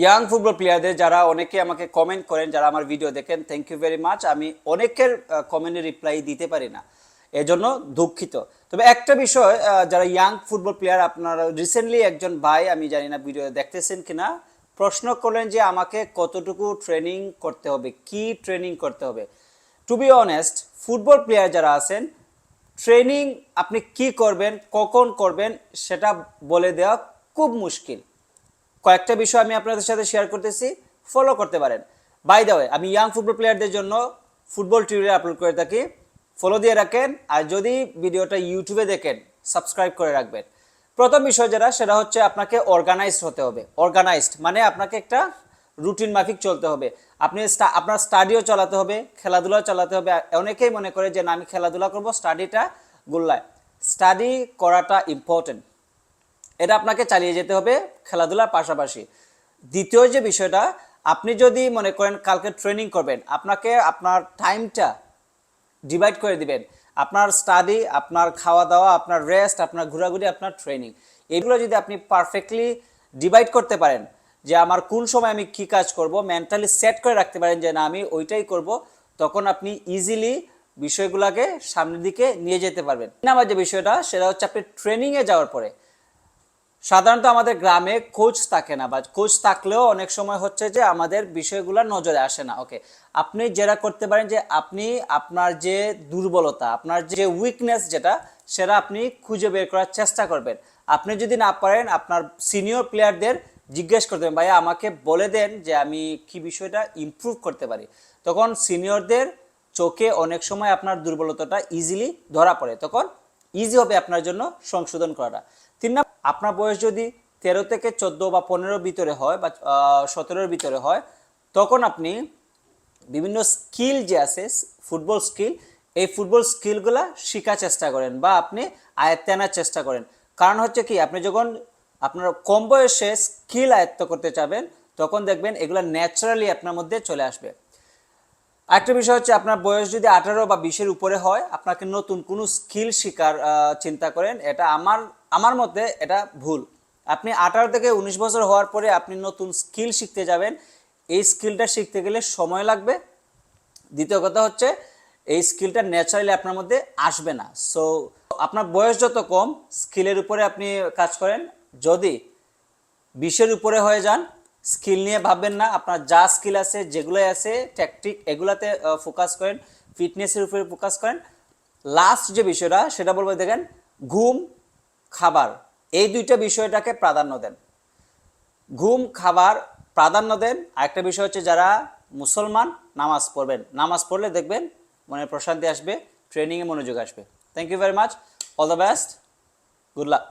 Young football প্লেয়ারদের যারা অনেকে আমাকে কমেন্ট করেন, যারা আমার ভিডিও দেখেন থ্যাংক ইউ ভেরি মাচ আমি অনেকের কমেন্টের রিপ্লাই দিতে পারি না। এজন্য দুঃখিত। তবে একটা বিষয় যারা ইয়াং ফুটবল প্লেয়ার আপনারা রিসেন্টলি একজন ভাই, আমি জানি না ভিডিও দেখতেছেন কিনা, প্রশ্ন করলেন যে আমাকে কতটুকু ট্রেনিং করতে হবে, কি ট্রেনিং করতে হবে। To be honest football player যারা আছেন ট্রেনিং আপনি কি করবেন, কখন করবেন, সেটা বলে দেওয়া খুব মুশকিল। কয়েকটা বিষয় আমি আপনাদের সাথে শেয়ার করতেছি ফলো করতে পারেন। বাই দ্য ওয়ে আমি ইয়াং ফুটবল প্লেয়ারদের জন্য ফুটবল টিউটোরিয়াল আপলোড করে থাকি। ফলো দিয়ে রাখেন, আর যদি ভিডিওটা ইউটিউবে দেখেন সাবস্ক্রাইব করে রাখবেন। প্রথম বিষয় যেটা, সেটা হচ্ছে আপনাকে অর্গানাইজড হতে হবে। অর্গানাইজড মানে আপনাকে একটা রুটিন মাফিক চলতে হবে। আপনি আপনার স্টাডিও চালাতে হবে, খেলাধুলাও চালাতে হবে। অনেকেই মনে করে যে, না, আমি খেলাধুলা করব স্টাডিটা গোল্লায়। স্টাডি করাটা ইম্পর্টেন্ট এটা আপনাকে চালিয়ে যেতে হবে খেলাধুলার পাশাপাশি। দ্বিতীয় যে বিষয়টা, আপনি যদি মনে করেন কালকে ট্রেনিং করবেন, আপনাকে আপনার টাইমটা ডিভাইড করে দিবেন। আপনার স্টাডি আপনার খাওয়া দাওয়া আপনার রেস্ট আপনার ঘোরাঘুরি, আপনার ট্রেনিং এগুলো যদি আপনি পারফেক্টলি ডিভাইড করতে পারেন, যে আমার কোন সময় আমি কি কাজ করব মেন্টালি সেট করে রাখতে পারেন যে না, আমি ওইটাই করব, তখন আপনি ইজিলি বিষয়গুলোকে সামনের দিকে নিয়ে যেতে পারবেন। আমার যে বিষয়টা, সেটা হচ্ছে আপনি ট্রেনিংয়ে যাওয়ার পরে। সাধারণত আমাদের গ্রামে কোচ থাকে না বা কোচ থাকলেও অনেক সময় হচ্ছে যে আমাদের বিষয়গুলো নজরে আসে না। ওকে আপনি যেটা করতে পারেন যে আপনি আপনার যে দুর্বলতা, আপনার যে উইকনেস যেটা, সেটা আপনি খুঁজে বের করার চেষ্টা করবেন। আপনি যদি না পারেন, আপনার সিনিয়র প্লেয়ারদের জিজ্ঞেস করতে ভাইয়া, আমাকে বলে দেন যে আমি কি বিষয়টা ইমপ্রুভ করতে পারি। তখন সিনিয়রদের চোখে অনেক সময় আপনার দুর্বলতাটা ইজিলি ধরা পড়ে। তখন ইজি হবে আপনার জন্য সংশোধন করাটা। তিন নাম্বার, আপনার বয়স যদি তেরো থেকে চোদ্দ বা পনেরোর ভিতরে হয় বা সতেরোর ভিতরে হয়, তখন আপনি বিভিন্ন স্কিল যে আছে, ফুটবল স্কিল, এই ফুটবল স্কিলগুলা শেখার চেষ্টা করেন বা আপনি আয়ত্তে আনার চেষ্টা করেন। কারণ হচ্ছে কি, আপনি যখন আপনার কম বয়সে স্কিল আয়ত্ত করতে চাবেন, তখন দেখবেন এগুলো ন্যাচারালি আপনার মধ্যে চলে আসবে। আরেকটা বিষয় হচ্ছে আপনার বয়স যদি আঠারো বা বিশের উপরে হয়, আপনাকে নতুন কোনো স্কিল শেখার চিন্তা করেন, এটা আমার আমার মতে এটা ভুল। আপনি আঠারো থেকে উনিশ বছর হওয়ার পরে আপনি নতুন স্কিল শিখতে যাবেন। এই স্কিলটা শিখতে গেলে সময় লাগবে। দ্বিতীয় কথা হচ্ছে, এই স্কিলটা ন্যাচারালি আপনার মধ্যে আসবে না। সো আপনার বয়স যত কম স্কিলের উপরে আপনি কাজ করেন। যদি বিশের উপরে হয়ে যান স্কিল নিয়ে ভাববেন না, আপনার যা স্কিল আছে, যেগুলোই আছে ট্যাকটিক এগুলাতে ফোকাস করেন ফিটনেসের উপরে ফোকাস করেন। লাস্ট যে বিষয়টা, সেটা বলব, দেখেন, ঘুম, খাবার, এই দুইটা বিষয়টাকে প্রাধান্য দেন। ঘুম, খাবার প্রাধান্য দেন। আরেকটা বিষয় হচ্ছে যারা মুসলমান, নামাজ পড়বেন। নামাজ পড়লে দেখবেন মনে প্রশান্তি আসবে ট্রেনিংয়ে মনোযোগ আসবে। Thank you very much all the best good luck